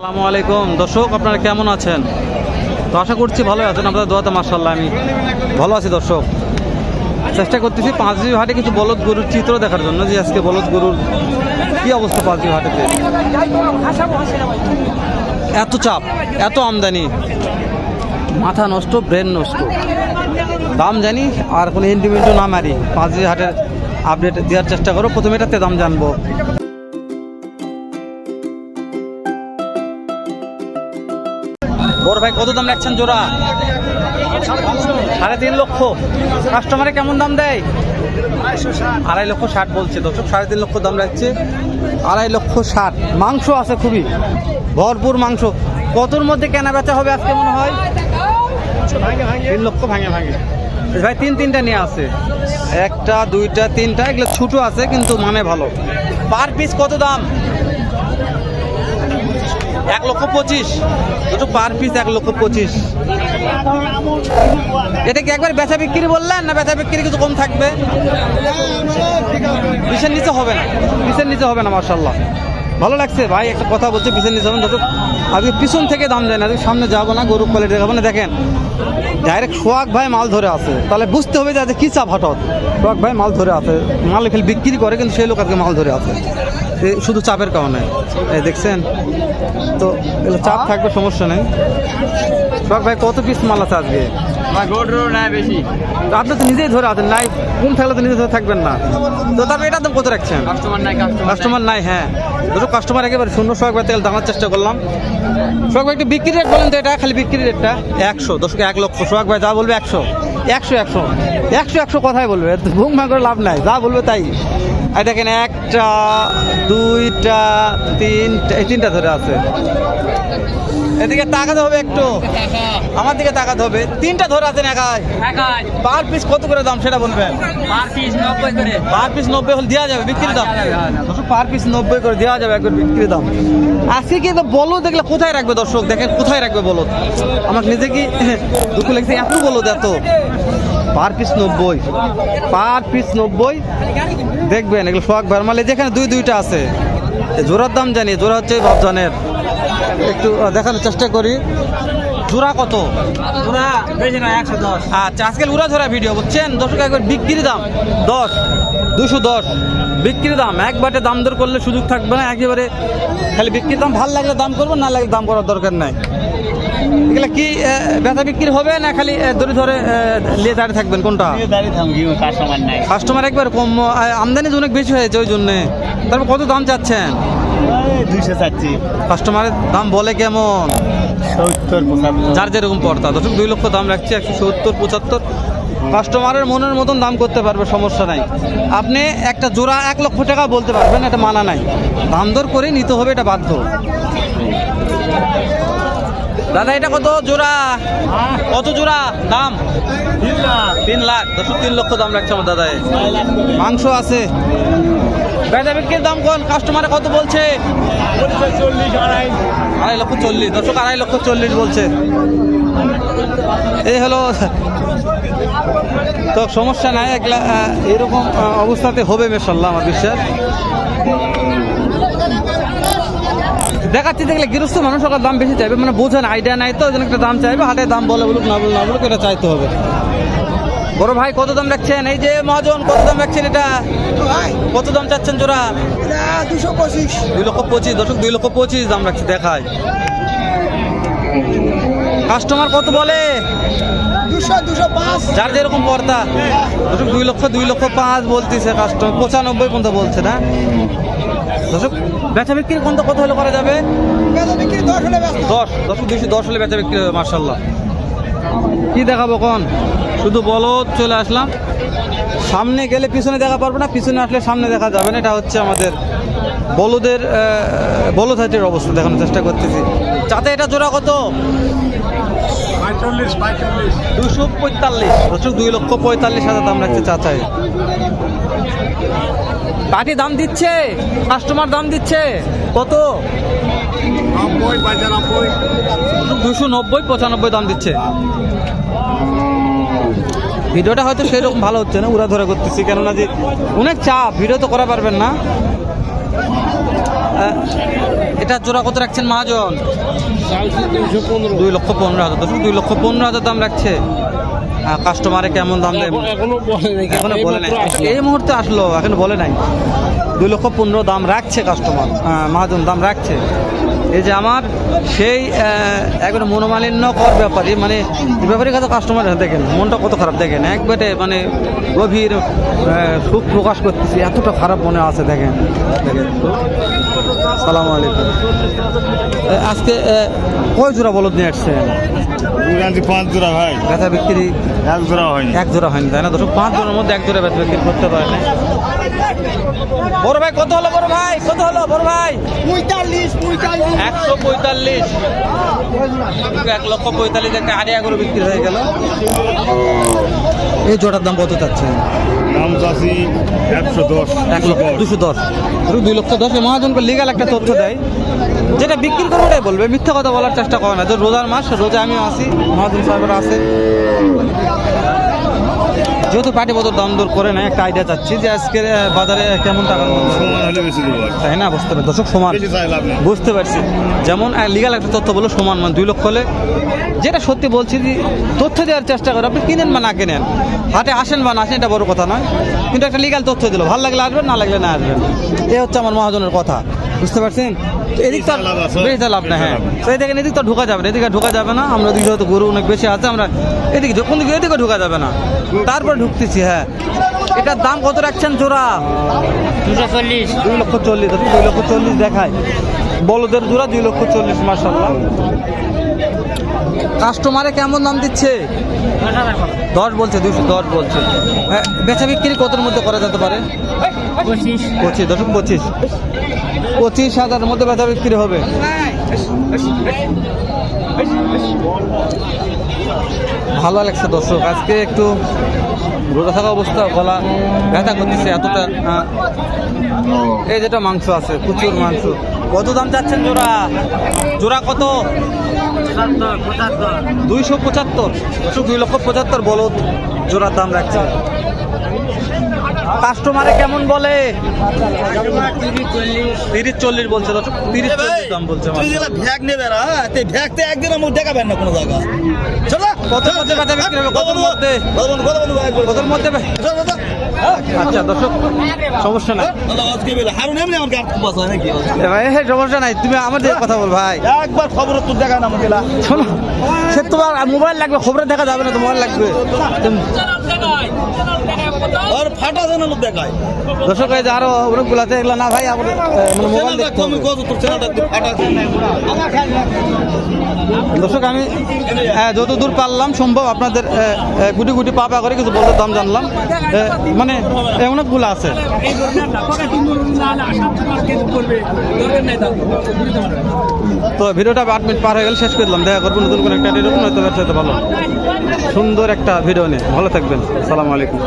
আসসালামু আলাইকুম। দর্শক, আপনারা কেমন আছেন? তো আশা করছি ভালো আছেন। আপনাদের দোয়াতে মার্শাল্লাহ আমি ভালো আছি দর্শক। চেষ্টা করতেছি পাঁচজি হাটে কিছু বলদ গরুর চিত্র দেখার জন্য যে আজকে বলদ গরুর কি অবস্থা পাঁচজি হাটেতে এত চাপ, এত আমদানি। মাথা নষ্ট, ব্রেন নষ্ট। দাম জানি, আর কোনো ইন্ডিভিজুয়াল না মারি। পাঁচজি হাটের আপডেট দেওয়ার চেষ্টা করো। প্রথমে এটাতে দাম জানব। বড় ভাই, কত দাম রাখছেন জোড়া? সাড়ে তিন লক্ষ। কাস্টমারে কেমন দাম দেয়? আড়াই লক্ষ ষাট বলছে দর্শক, সাড়ে তিন লক্ষ দাম রাখছে। আড়াই লক্ষ ষাট। মাংস আছে খুবই। ভরপুর মাংস। কতর মধ্যে কেনা বেচা হবে আজকে মনে হয়? তিন লক্ষ ভাঙে ভাঙে। ভাই, তিন তিনটা নিয়ে আছে। একটা, দুইটা, তিনটা, এগুলো ছোটো আছে, কিন্তু মানে ভালো। পার পিস কত দাম? এক লক্ষ পঁচিশ। দুটো পার পিস এক লক্ষ পঁচিশ। এটা কি একবার বেচা বিক্রি বললেন না বেচা বিক্রি কিছু কম থাকবে? বিশের নিচে হবে না। বিশের নিচে হবে না মার্শাল্লাহ ভালো লাগছে। ভাই, একটা কথা বলছে, পিছন নিয়ে হবে না। যত আজকে পিছন থেকে দাম যায় না সামনে যাব না গরু কোয়ালিটি দেখাবো না। দেখেন ডাইরেক্ট সোয়াক ভাই মাল ধরে আছে। তাহলে বুঝতে হবে যে আজকে কী চাপ হঠাৎ। সোয়াক ভাই মাল ধরে আছে। মাল খেলে বিক্রি করে, কিন্তু সেই লোক আজকে মাল ধরে আছে। শুধু চাপের কারণে। এই দেখছেন? তো চাপ থাকবে, সমস্যা নেই। সোহাগ ভাই, কত পিস মাল আছে আজকে? বেশি। তো আপনি তো নিজেই ধরে আছেন নাই কোন থাকলে তো নিজে ধরে থাকবেন না। তো তারপর এটার দাম কত রাখছেন? কাস্টমার নাই কাস্টমার কাস্টমার নাই হ্যাঁ। দুটো কাস্টমার একেবারে শূন্য সোহাগ ভাই থেকে দামার চেষ্টা করলাম। সোহাগ ভাই একটু বিক্রি রেট বলেন তো এটা খালি বিক্রি রেটটা একশো দশকে এক লক্ষ। সোহাগ ভাই যা বলবে একশো। একশো একশো। একশো একশো কথাই বলবে। ঘুম ভাঙ করে লাভ নাই যা বলবে তাই। আর দেখেন একটা দুইটা তিনটা এই তিনটা ধরে আছে। এদিকে তাকাতে হবে একটু। আমার দিকে তাকাতে হবে। তিনটা ধরে আছেন একাই। পার পিস কত করে দাম সেটা বলবেন? পার পিস নব্বই করে। পার পিস নব্বই হলে দেওয়া যাবে বিক্রির দাম। পার পিস নব্বই করে দেওয়া যাবে একবার বিক্রির দাম। আজকে কিন্তু বলো দেখলে কোথায় রাখবে দর্শক? দেখেন কোথায় রাখবে বলো আমার নিজে কি দুঃখ লাগছে এত বলো এত। পার পিস নব্বই। পার পিস নব্বই। দেখবেন এগুলো সোহাগ ভারমালে যেখানে দুই দুইটা আছে। জোড়ার দাম জানি জোড়া হচ্ছে ভাবজানের একটু দেখানোর চেষ্টা করি। জোড়া কত? আচ্ছা আজকাল উড়া ধরা ভিডিও বুঝছেন? দর্শক একবার বিক্রির দাম। দশ দুশো দশ। বিক্রির দাম একবারে দাম দর করলে সুযোগ থাকবে না একেবারে খালি বিক্রির দাম ভালো লাগলে দাম করব না লাগলে দাম করার দরকার নাই। এগুলা কি বেচা বিক্রি হবে না খালি ধরে ধরে নিয়ে দাঁড়িয়ে থাকবেন? কোনটা? কাস্টমার একবার কম আমদানি অনেক বেশি হয়েছে ওই জন্যে। তারপর কত দাম চাচ্ছেন? দুইশো চাচ্ছি। কাস্টমারের দাম বলে কেমন? সত্তর পঁচাত্তর। যার যেরকম পড়তা দর্শক দুই লক্ষ দাম রাখছি একশো সত্তর পঁচাত্তর। কাস্টমারের মনের মতন দাম করতে পারবে সমস্যা নাই। আপনি একটা জোড়া এক লক্ষ টাকা বলতে পারবেন এটা মানা নাই। দাম দর করে নিতে হবে এটা বাধ্য। দাদা এটা কত জোড়া? কত জোড়া দাম? তিন লাখ। দশ তিন লক্ষ দাম রাখছে আমার দাদায়। মাংস আছে। বেচা বিক্রির দাম কোন? কাস্টমারে কত বলছে? আড়াই লক্ষ চল্লিশ। দর্শক, আড়াই লক্ষ চল্লিশ বলছে। এই হলো, তো সমস্যা নাই, একলা এরকম অবস্থাতে হবে মেশাল্লাহ আমার বিশ্বাস। দেখাচ্ছি, দেখলে গৃহস্থ মানুষ ওখানে দাম বেশি চাইবে মানে বোঝেন আইডিয়া নাই তো একটা দাম চাইবে, হাটে দাম বলে বলুক, না বলুক না বলুক, এটা চাইতে হবে। বড় ভাই কত দাম রাখছেন? এই যে মহাজন কত দাম রাখছেন এটা? কত দাম চাচ্ছেন জোড়া? দুশো পঁচিশ। দুই লক্ষ পঁচিশ দশক দুই লক্ষ পঁচিশ দাম রাখছি দেখায় কাস্টমার কত বলে? যার যেরকম পর্দা। দশক দুই লক্ষ দুই লক্ষ পাঁচ বলতেছে কাস্টমার পঁচানব্বই পর্যন্ত বলছে না? দশক বেচা বিক্রি কোনটা কত হলে করা যাবে? দশ দশ দুইশো দশ হলে বেচা বিক্রি হবে মার্শাল্লাহ কি দেখাবো কোন? শুধু বলো চলে আসলাম। সামনে গেলে পিছনে দেখা পারব না পিছনে আসলে সামনে দেখা যাবে না। এটা হচ্ছে আমাদের বলদের বলদ হাটের অবস্থা দেখানোর চেষ্টা করতেছি। যাতে এটা জোড়া কত? দুশো পঁয়তাল্লিশ। প্রচুর দুই লক্ষ পঁয়তাল্লিশ হাজার দাম রাখছে চাচাই। পার্টি দাম দিচ্ছে? কাস্টমার দাম দিচ্ছে? কত? দুশো নব্বই পঁচানব্বই দাম দিচ্ছে। ভিডিওটা হয়তো সেরকম ভালো হচ্ছে না উড়া ধরে করতেছি কেননা যে অনেক চাপ ভিডিও তো করা পারবেন না। এটা জোড়া কত রাখছেন মহাজন? দুই লক্ষ পনেরো হাজার দর্শক দুই লক্ষ পনেরো হাজার দাম রাখছে। কাস্টমারে কেমন দাম দেয়? এখনও বলে নাই এখনও বলে নাই। এই মুহূর্তে আসলো এখনও বলে নাই। দুই লক্ষ পনেরো দাম রাখছে কাস্টমার মহাজন দাম রাখছে। এই যে আমার সেই একবারে মনোমালিন্যকর ব্যাপারে মানে ব্যাপারে কত কাস্টমার দেখেন, মনটা কত খারাপ, দেখেন, একবারে মানে গভীর সুখ প্রকাশ করতেছি, এতটা খারাপ মনে আছে, দেখেন দেখেন সালাম আলাইকুম। আজকে কয় জোড়া বলদ নিয়ে আসছেন পাঁচ জোড়া ভাই। ব্যথা বিক্রি? এক জোড়া হয়নি। এক জোড়া হয়নি তাই না দর্শক? পাঁচ জোড়ার মধ্যে এক জোড়া ব্যথা বিক্রি করতে পারে। না বড় ভাই কত হলো বড় ভাই? কত হলো বড় ভাই? পঁয়তাল্লিশ পঁয়তাল্লিশ। একশো পঁয়তাল্লিশ। এক লক্ষ পঁয়তাল্লিশ একটা আড়িয়া করে বিক্রি হয়ে গেল। এই জোটার দাম কত যাচ্ছে দাম একশো দশ এক লক্ষ দুশো দশ। দুই লক্ষ দশে মহাজনকে লিগাল একটা তথ্য দেয়। যেটা বিক্রি করে ওটাই বলবে মিথ্যা কথা বলার চেষ্টা করে না। যে রোজার মাস রোজা আমি আসি মহাজন সাহেবরা আছে। যেহেতু পাটি বদল দাম দর করে না একটা আইডিয়া চাচ্ছি যে আজকের আহ, বাজারে কেমন টাকার মধ্যে সমান হলে বেশি দেবো আর কি। তাই না? বুঝতে পারি দর্শক সমান বুঝতে পারছি। যেমন লিগাল একটা তথ্য বলো সমান মানে দুই লক্ষ হলে। যেটা সত্যি বলছি যে তথ্য দেওয়ার চেষ্টা করে। আপনি কিনেন বা না কিনেন। হাটে আসেন বা না আসেন এটা বড় কথা নয়। কিন্তু একটা লিগাল তথ্য দিল। ভালো লাগলে আসবেন না লাগলে না আসবেন। এ হচ্ছে আমার মহাজনের কথা। বুঝতে পারছেন? তো এদিক তো বেশি লাভ না হ্যাঁ। তো এই দেখেন এদিক তো ঢোকা যাবে না এদিকে ঢোকা যাবে না। আমরা এদিকে হয়তো গরু অনেক বেশি আছে আমরা এদিকে যখন দিকে? এদিকে ঢোকা যাবে না। তারপর ঢুকতেছি হ্যাঁ। এটার দাম কত রাখছেন জোড়া? দুশো চল্লিশ। দুই লক্ষ চল্লিশ দুই লক্ষ চল্লিশ দেখায় বলদের জোড়া দুই লক্ষ চল্লিশ মার্শাল্লাহ কাস্টমারে কেমন দাম দিচ্ছে? দশ বলছে দুশো দশ বলছে। হ্যাঁ, বেচা বিক্রি কতর মধ্যে করা যেতে পারে? পঁচিশ। পঁচিশ দশ পঁচিশ। পঁচিশ হাজারের মধ্যে ব্যথা বিক্রি হবে। ভালো লাগছে দর্শক, আজকে একটু রোজা থাকা অবস্থা, গলা ব্যথা করতেছে এতটা এই যেটা মাংস আছে, প্রচুর মাংস। কত দাম চাচ্ছেন জোড়া? জোড়া কত? দুইশো পঁচাত্তর। দুই লক্ষ পঁচাত্তর বলদ জোড়ার দাম রাখছে। কাস্টমারে কেমন বলে? তিরিশ চল্লিশ বলছে দর্শক তিরিশ চল্লিশ দাম বলছে। ভ্যাগ নেবে না তে ভ্যাগ তে একদিন আমার দেখাবেন না কোনো জায়গা। চলো কত মধ্যে বেচা বিক্রি হবে কত মধ্যে। কত মধ্যে। আচ্ছা দর্শক সমস্যা নাই। হয় ভাই হ্যাঁ সমস্যা নাই তুমি আমার দিয়ে কথা বল ভাই। একবার খবর তো দেখান আমাকে সে তোমার মোবাইল লাগবে খবরে দেখা যাবে না তো মোবাইল লাগবে ফাটা লোক দেখায়। দর্শক এই যে আরও অনেকগুলাতে এগুলো না ভাই আহ, মানে মোবাইল দেখতে হবে। কত তোর চ্যানেলটা ফাটা দর্শক আমি হ্যাঁ, যত দূর পারলাম সম্ভব আপনাদের গুটি গুটি পা পা করে কিছু বলতে দাম জানলাম। মানে অনেকগুলো আছে। তো ভিডিওটা আট মিনিট পার হয়ে গেলে শেষ করে দিলাম দেখা করব নতুন কোনো একটা এরকম হয়তো ব্যবসাতে ভালো। সুন্দর একটা ভিডিও নিয়ে। ভালো থাকবেন। সালাম আলাইকুম।